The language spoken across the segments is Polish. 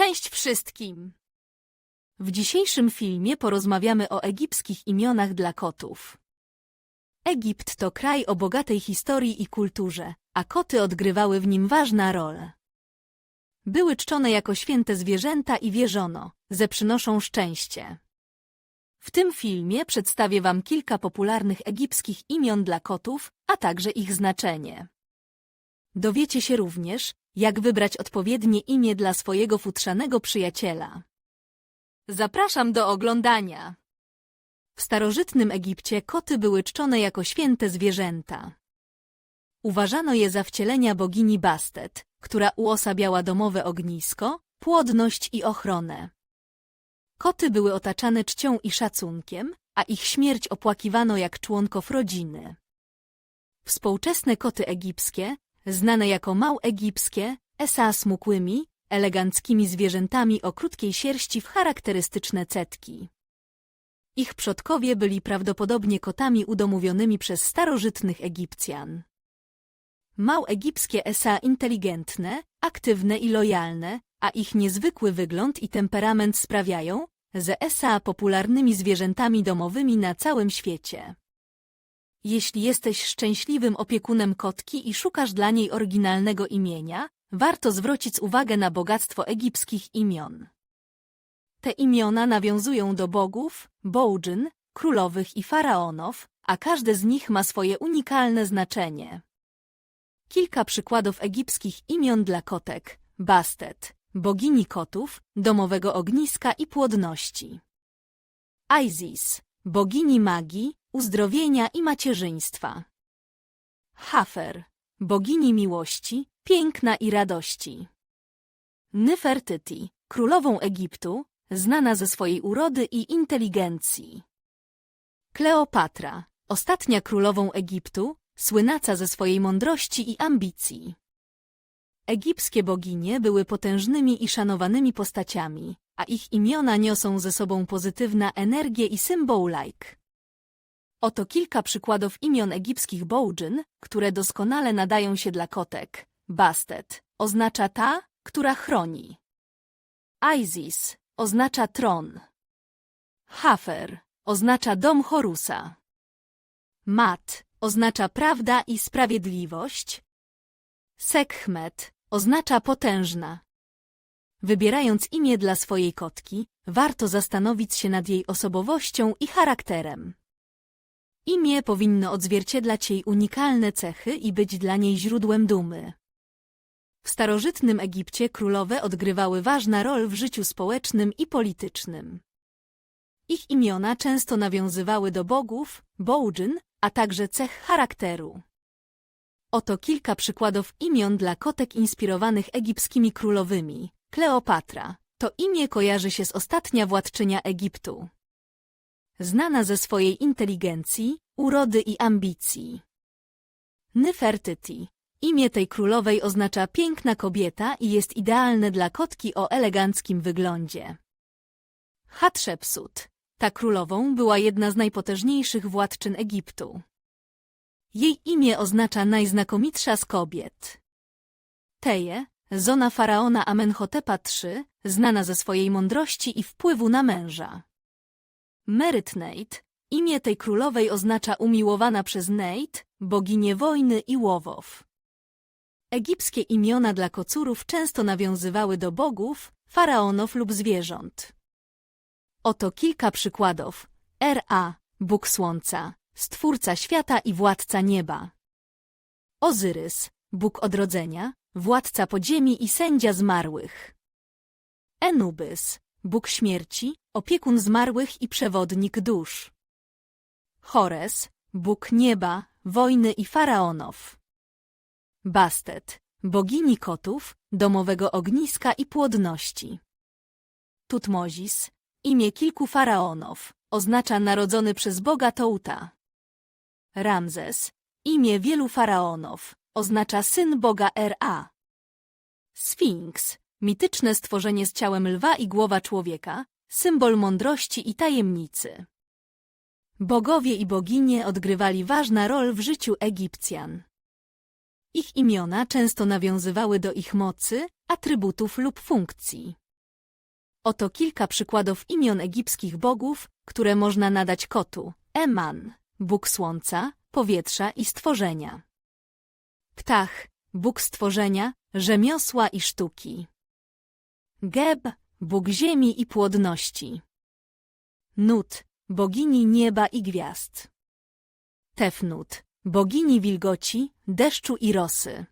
Cześć wszystkim! W dzisiejszym filmie porozmawiamy o egipskich imionach dla kotów. Egipt to kraj o bogatej historii i kulturze, a koty odgrywały w nim ważną rolę. Były czczone jako święte zwierzęta i wierzono, że przynoszą szczęście. W tym filmie przedstawię Wam kilka popularnych egipskich imion dla kotów, a także ich znaczenie. Dowiecie się również, jak wybrać odpowiednie imię dla swojego futrzanego przyjaciela. Zapraszam do oglądania. W starożytnym Egipcie koty były czczone jako święte zwierzęta. Uważano je za wcielenia bogini Bastet, która uosabiała domowe ognisko, płodność i ochronę. Koty były otaczane czcią i szacunkiem, a ich śmierć opłakiwano jak członków rodziny. Współczesne koty egipskie, znane jako małegipskie, esa smukłymi, eleganckimi zwierzętami o krótkiej sierści w charakterystyczne cetki. Ich przodkowie byli prawdopodobnie kotami udomowionymi przez starożytnych Egipcjan. Małegipskie esa inteligentne, aktywne i lojalne, a ich niezwykły wygląd i temperament sprawiają, że esa popularnymi zwierzętami domowymi na całym świecie. Jeśli jesteś szczęśliwym opiekunem kotki i szukasz dla niej oryginalnego imienia, warto zwrócić uwagę na bogactwo egipskich imion. Te imiona nawiązują do bogów, bołdżyn, królowych i faraonów, a każde z nich ma swoje unikalne znaczenie. Kilka przykładów egipskich imion dla kotek. Bastet, bogini kotów, domowego ogniska i płodności. Isis, bogini magii, uzdrowienia i macierzyństwa. Hafer, bogini miłości, piękna i radości. Nefertyti, królową Egiptu, znana ze swojej urody i inteligencji. Kleopatra, ostatnia królową Egiptu, słynąca ze swojej mądrości i ambicji. Egipskie boginie były potężnymi i szanowanymi postaciami, a ich imiona niosą ze sobą pozytywna energię i symbol-like. Oto kilka przykładów imion egipskich bołdżyn, które doskonale nadają się dla kotek. Bastet oznacza ta, która chroni. Isis oznacza tron. Hafer oznacza dom Horusa. Mat oznacza prawda i sprawiedliwość. Sekhmet oznacza potężna. Wybierając imię dla swojej kotki, warto zastanowić się nad jej osobowością i charakterem. Imię powinno odzwierciedlać jej unikalne cechy i być dla niej źródłem dumy. W starożytnym Egipcie królowe odgrywały ważną rolę w życiu społecznym i politycznym. Ich imiona często nawiązywały do bogów, bołdżyn, a także cech charakteru. Oto kilka przykładów imion dla kotek inspirowanych egipskimi królowymi. Kleopatra. To imię kojarzy się z ostatnia władczynia Egiptu. Znana ze swojej inteligencji, urody i ambicji. Nefertyti. Imię tej królowej oznacza piękna kobieta i jest idealne dla kotki o eleganckim wyglądzie. Hatshepsut. Ta królową była jedna z najpotężniejszych władczyn Egiptu. Jej imię oznacza najznakomitsza z kobiet. Teje, żona faraona Amenhotepa III, znana ze swojej mądrości i wpływu na męża. Merytnate, imię tej królowej oznacza umiłowana przez Nate, boginię wojny i łowow. Egipskie imiona dla kocurów często nawiązywały do bogów, faraonów lub zwierząt. Oto kilka przykładów. Ra, Bóg Słońca, Stwórca świata i Władca nieba. Ozyrys, Bóg odrodzenia, Władca podziemi i sędzia zmarłych. Enubys, Bóg śmierci, opiekun zmarłych i przewodnik dusz. Chores, Bóg nieba, wojny i faraonów. Bastet, bogini kotów, domowego ogniska i płodności. Tutmozis, imię kilku faraonów, oznacza narodzony przez Boga Touta. Ramzes, imię wielu faraonów, oznacza syn Boga Ra. Sfinks, mityczne stworzenie z ciałem lwa i głowa człowieka, symbol mądrości i tajemnicy. Bogowie i boginie odgrywali ważną rolę w życiu Egipcjan. Ich imiona często nawiązywały do ich mocy, atrybutów lub funkcji. Oto kilka przykładów imion egipskich bogów, które można nadać kotu. Eman, Bóg słońca, powietrza i stworzenia. Ptah, Bóg stworzenia, rzemiosła i sztuki. Geb, Bóg ziemi i płodności. Nut, bogini nieba i gwiazd. Tefnut, bogini wilgoci, deszczu i rosy.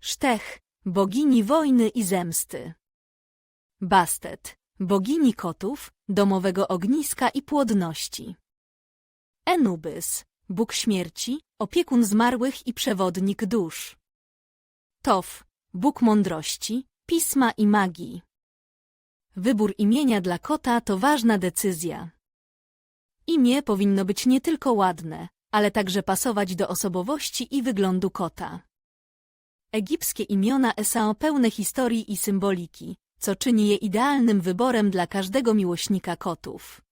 Sztech, bogini wojny i zemsty. Bastet, bogini kotów, domowego ogniska i płodności. Enubys, bóg śmierci, opiekun zmarłych i przewodnik dusz. Tof, bóg mądrości, pisma i magii. Wybór imienia dla kota to ważna decyzja. Imię powinno być nie tylko ładne, ale także pasować do osobowości i wyglądu kota. Egipskie imiona są pełne historii i symboliki, co czyni je idealnym wyborem dla każdego miłośnika kotów.